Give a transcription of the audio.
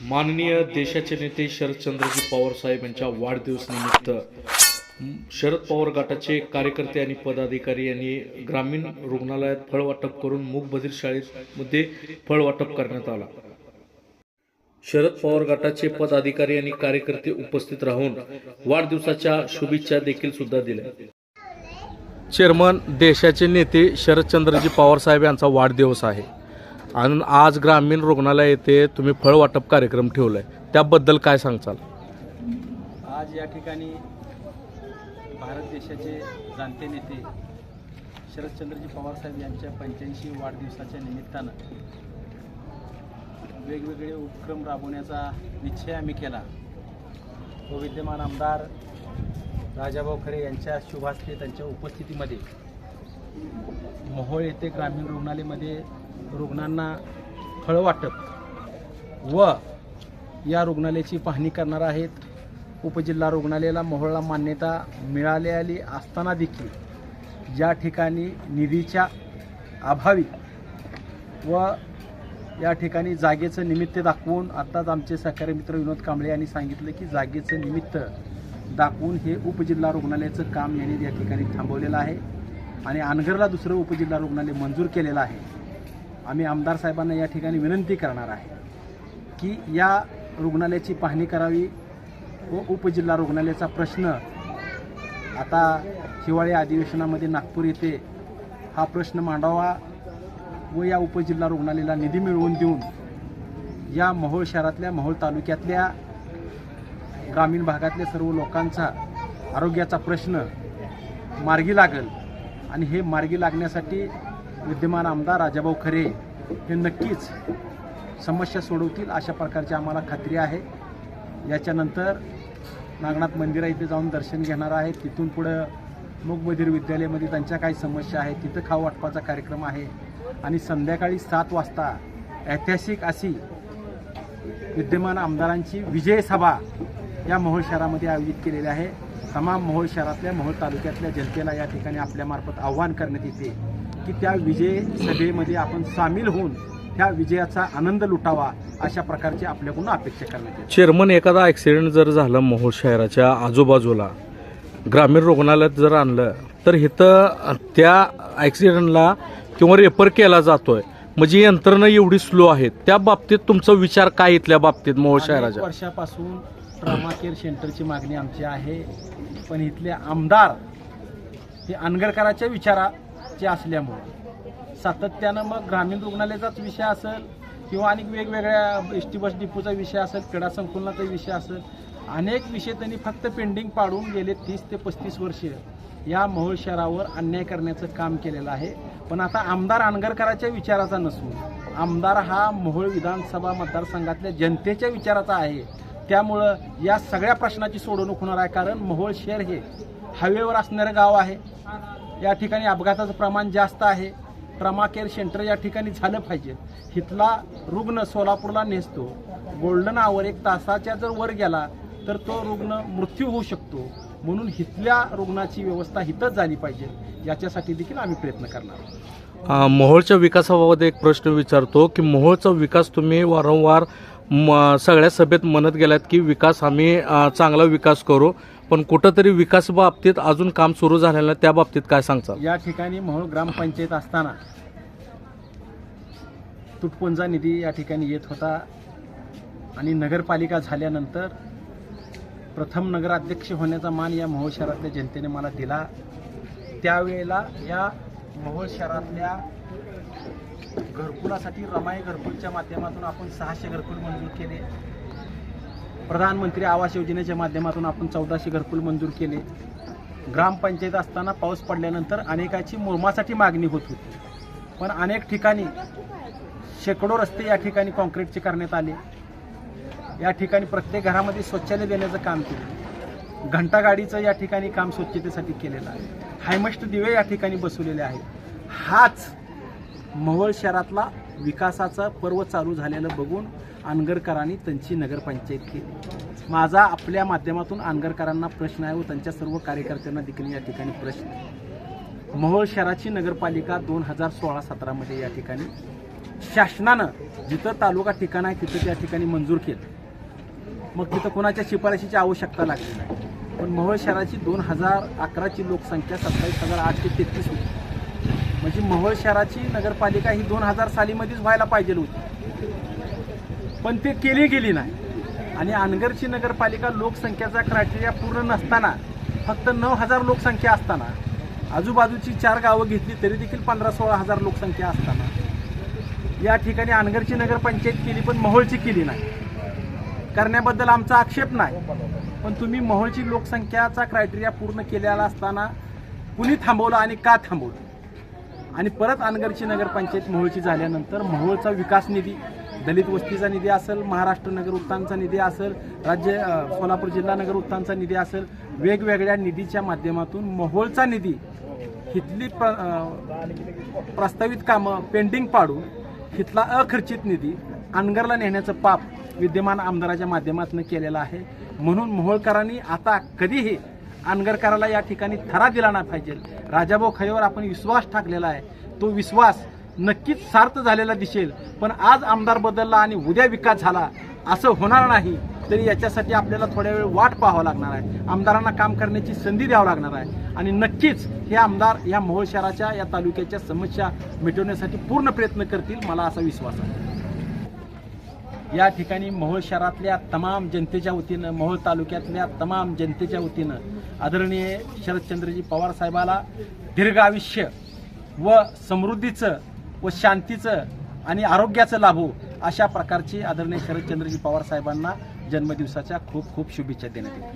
माननीय देशाचे नेते शरदचंद्रजी पवार साहेब यांच्या वाढदिवसानिमित्त शरद पवार गटाचे कार्यकर्ते आणि पदाधिकारी यांनी ग्रामीण रुग्णालयात फळ वाटप करून मूकबधील शाळेमध्ये फळ वाटप करण्यात आला. शरद पवार गटाचे पदाधिकारी आणि कार्यकर्ते उपस्थित राहून वाढदिवसाच्या शुभेच्छा देखील सुद्धा दिल्या. चेअरमन देशाचे नेते शरदचंद्रजी पवार साहेब यांचा वाढदिवस आहे. आणि आज ग्रामीण रुग्णालय येथे तुम्ही फळ वाटप कार्यक्रम ठेवलाय. त्याबद्दल काय सांगचाल आज या ठिकाणी भारत देशाचे जाणते नेते शरदचंद्रजी पवारसाहेब यांच्या पंच्याऐंशी वाढदिवसाच्या निमित्तानं वेगवेगळे उपक्रम राबवण्याचा निश्चय आम्ही केला. व विद्यमान आमदार राजाभाऊ खरे यांच्या शुभास्ते त्यांच्या उपस्थितीमध्ये मोहोळ येथे ग्रामीण रुग्णालयामध्ये रुग्णांना फळ वाटप व या रुग्णालयाची पाहणी करणार आहेत. उपजिल्हा रुग्णालयाला मोहोळला मान्यता मिळालेली असताना देखील ज्या ठिकाणी निधीच्या अभावी व या ठिकाणी जागेचं निमित्त दाखवून आत्ताच आमचे सहकारी मित्र विनोद कांबळे यांनी सांगितलं की जागेचं निमित्त दाखवून हे उपजिल्हा रुग्णालयाचं काम यांनी या ठिकाणी थांबवलेलं आहे. आणि अनगरला दुसरं उपजिल्हा रुग्णालय मंजूर केलेलं आहे. आम्ही आमदार साहेबांना या ठिकाणी विनंती करणार आहे की या रुग्णालयाची पाहणी करावी व उपजिल्हा रुग्णालयाचा प्रश्न आता हिवाळी अधिवेशनामध्ये नागपूर येथे हा प्रश्न मांडावा व या उपजिल्हा रुग्णालयाला निधी मिळवून देऊन या महोळ शहरातल्या महोळ तालुक्यातल्या ग्रामीण भागातल्या सर्व लोकांचा आरोग्याचा प्रश्न मार्गी लागेल. आणि हे मार्गी लागण्यासाठी विद्यमान आमदार राजाभाऊ खरे हे नक्कीच समस्या सोडवतील अशा प्रकारची आम्हाला खात्री आहे. याच्यानंतर नागनाथ मंदिरा इथे जाऊन दर्शन घेणार आहे. तिथून पुढं मूकबधीर विद्यालयामध्ये त्यांच्या काही समस्या आहेत. तिथं खाऊ वाटपाचा कार्यक्रम आहे. आणि संध्याकाळी सात वाजता ऐतिहासिक अशी विद्यमान आमदारांची विजय सभा या महोळ शहरामध्ये आयोजित केलेली आहे. तमाम मोहोळ शहरातल्या मोहोळ तालुक्यातल्या जनतेला या ठिकाणी आपल्यामार्फत आव्हान करण्यात येते की त्या विजय सभेमध्ये आपण सामील होऊन त्या विजयाचा आनंद लुटावा अशा प्रकारची आपल्याकडून अपेक्षा करण्यात येते. चेअरमन एखादा ॲक्सिडेंट जर झालं मोहोळ शहराच्या आजूबाजूला ग्रामीण रुग्णालयात जर आणलं तर इथं त्या ॲक्सिडेंटला किंवा रेफर केला जातोय. म्हणजे यंत्रणा एवढी स्लो आहे. त्या बाबतीत तुमचा विचार काय इथल्या बाबतीत मोहोळ शहराच्या? वर्षापासून ट्रॉमा केअर सेंटरची मागणी आमची आहे. पण इथले आमदार हे अनगरकराच्या विचाराचे असल्यामुळे सातत्यानं मग ग्रामीण रुग्णालयाचाच विषय असेल किंवा अनेक वेगवेगळ्या एस टी बस डिपोचा विषय असेल क्रीडा संकुलनाचा विषय असेल अनेक विषय त्यांनी फक्त पेंडिंग पाडून गेले तीस ते पस्तीस वर्ष या मोहोळ शहरावर अन्याय करण्याचं काम केलेलं आहे. पण आता आमदार अनगरकराच्या विचाराचा नसून आमदार हा मोहोळ विधानसभा मतदारसंघातल्या जनतेच्या विचाराचा आहे. त्यामुळं या सगळ्या प्रश्नाची सोडवणूक होणार आहे कारण मोहोळ शहर हे हायवेवर असणारं गाव आहे. या ठिकाणी अपघाताचं प्रमाण जास्त आहे. ट्रमा केअर सेंटर या ठिकाणी झालं पाहिजे. इथला रुग्ण सोलापूरला नेसतो. गोल्डन आवर एक तासाच्या जर वर गेला तर तो रुग्ण मृत्यू होऊ शकतो. म्हणून इथल्या रुग्णाची व्यवस्था इथंच झाली पाहिजे. याच्यासाठी देखील आम्ही प्रयत्न करणार आहोत. मोहोळच्या विकासाबाबत एक प्रश्न विचारतो की मोहोळचा विकास तुम्ही वारंवार म- सगळ्या सभेत म्हणत गेल्यात की विकास आम्ही चांगला विकास करू पण कुठंतरी विकास बाबतीत अजून काम सुरू झालेलं त्या बाबतीत काय सांगचाल या ठिकाणी मोहोळ ग्रामपंचायत असताना तुटपुंजा निधी या ठिकाणी येत होता आणि नगरपालिका झाल्यानंतर प्रथम नगराध्यक्ष होण्याचा मान या मोहोळ शहरातल्या जनतेने मला दिला. त्यावेळेला या मोहोळ शहरातल्या घरकुलासाठी रमाई घरकुलच्या माध्यमातून आपण सहाशे घरकुल मंजूर केले. प्रधानमंत्री आवास योजनेच्या माध्यमातून आपण चौदाशे घरकुल मंजूर केले. ग्रामपंचायत असताना पाऊस पडल्यानंतर अनेकाची मुरमासाठी मागणी होत होती. पण अनेक ठिकाणी शेकडो रस्ते या ठिकाणी कॉन्क्रीटचे करण्यात आले. या ठिकाणी प्रत्येक घरामध्ये शौचालय देण्याचं काम केलं. घंटागाडीचं या ठिकाणी काम स्वच्छतेसाठी केलेलं आहे. हायमस्ट दिवे या ठिकाणी बसवलेले आहेत. हाच मवळ शहरातला विकासाचं पर्व चालू झालेलं बघून अनगरकरांनी त्यांची नगरपंचायत केली. माझा आपल्या माध्यमातून अनगरकरांना प्रश्न आहे व त्यांच्या सर्व कार्यकर्त्यांना देखील या ठिकाणी प्रश्न आहे. शहराची नगरपालिका दोन हजार सोळा सतरामध्ये या ठिकाणी शासनानं जिथं तालुका ठिकाण आहे तिथं त्या ठिकाणी मंजूर केलं. मग तिथं कोणाच्या शिफारशीची आवश्यकता लागली नाही. पण मोहोळ शहराची दोन हजार अकराची लोकसंख्या सत्तावीस हजार आठशे तेहतीस होती. म्हणजे महळ शहराची नगरपालिका ही दोन हजार सालीमध्येच व्हायला पाहिजे होती. पण ते केली गेली नाही. आणि अनगरची नगरपालिका लोकसंख्येचा क्रायटेरिया पूर्ण नसताना फक्त नऊ हजार लोकसंख्या असताना आजूबाजूची चार गावं घेतली तरी देखील पंधरा सोळा हजार लोकसंख्या असताना. या ठिकाणी अनगरची नगरपंचायत केली पण महोळची केली नाही. करण्याबद्दल आमचा आक्षेप नाही. पण तुम्ही महोळची लोकसंख्याचा क्रायटेरिया पूर्ण केलेला असताना कुणी थांबवलं आणि का थांबवलं? आणि परत अनगरची नगरपंचायत मोहोळची झाल्यानंतर मोहोळचा विकास निधी दलित वस्तीचा निधी असेल महाराष्ट्र नगर उत्थानचा निधी असेल राज्य सोलापूर जिल्हा नगर उत्थानचा निधी असेल वेगवेगळ्या निधीच्या माध्यमातून मोहोळचा निधी हिथली प्र प्रस्तावित कामं पेंडिंग पाडून हिथला अखर्चित निधी अनगरला नेण्याचं पाप विद्यमान आमदाराच्या माध्यमातून केलेलं आहे. म्हणून मोहोळकरांनी आता कधीही अनगरकराला या ठिकाणी थरा दिला नाही पाहिजे. राजाभाऊ खयेवर आपण विश्वास टाकलेला आहे. तो विश्वास नक्कीच सार्थ झालेला दिसेल. पण आज आमदार बदलला आणि उद्या विकास झाला असं होणार नाही. तरी याच्यासाठी आपल्याला थोड्या वेळ वाट पाहावं लागणार आहे. आमदारांना काम करण्याची संधी द्यावं लागणार आहे. आणि नक्कीच हे आमदार या मोहोळ शहराच्या या तालुक्याच्या समस्या मिटवण्यासाठी पूर्ण प्रयत्न करतील मला असा विश्वास आहे. या ठिकाणी मोहोळ शहरातल्या तमाम जनतेच्या वतीनं मोहोळ तालुक्यातल्या तमाम जनतेच्या वतीनं आदरणीय शरदचंद्रजी पवार साहेबाला दीर्घ आयुष्य व समृद्धीचं व शांतीचं आणि आरोग्याचं लाभो अशा प्रकारची आदरणीय शरदचंद्रजी पवार साहेबांना जन्मदिवसाच्या खूप खूप शुभेच्छा देण्यात येतील.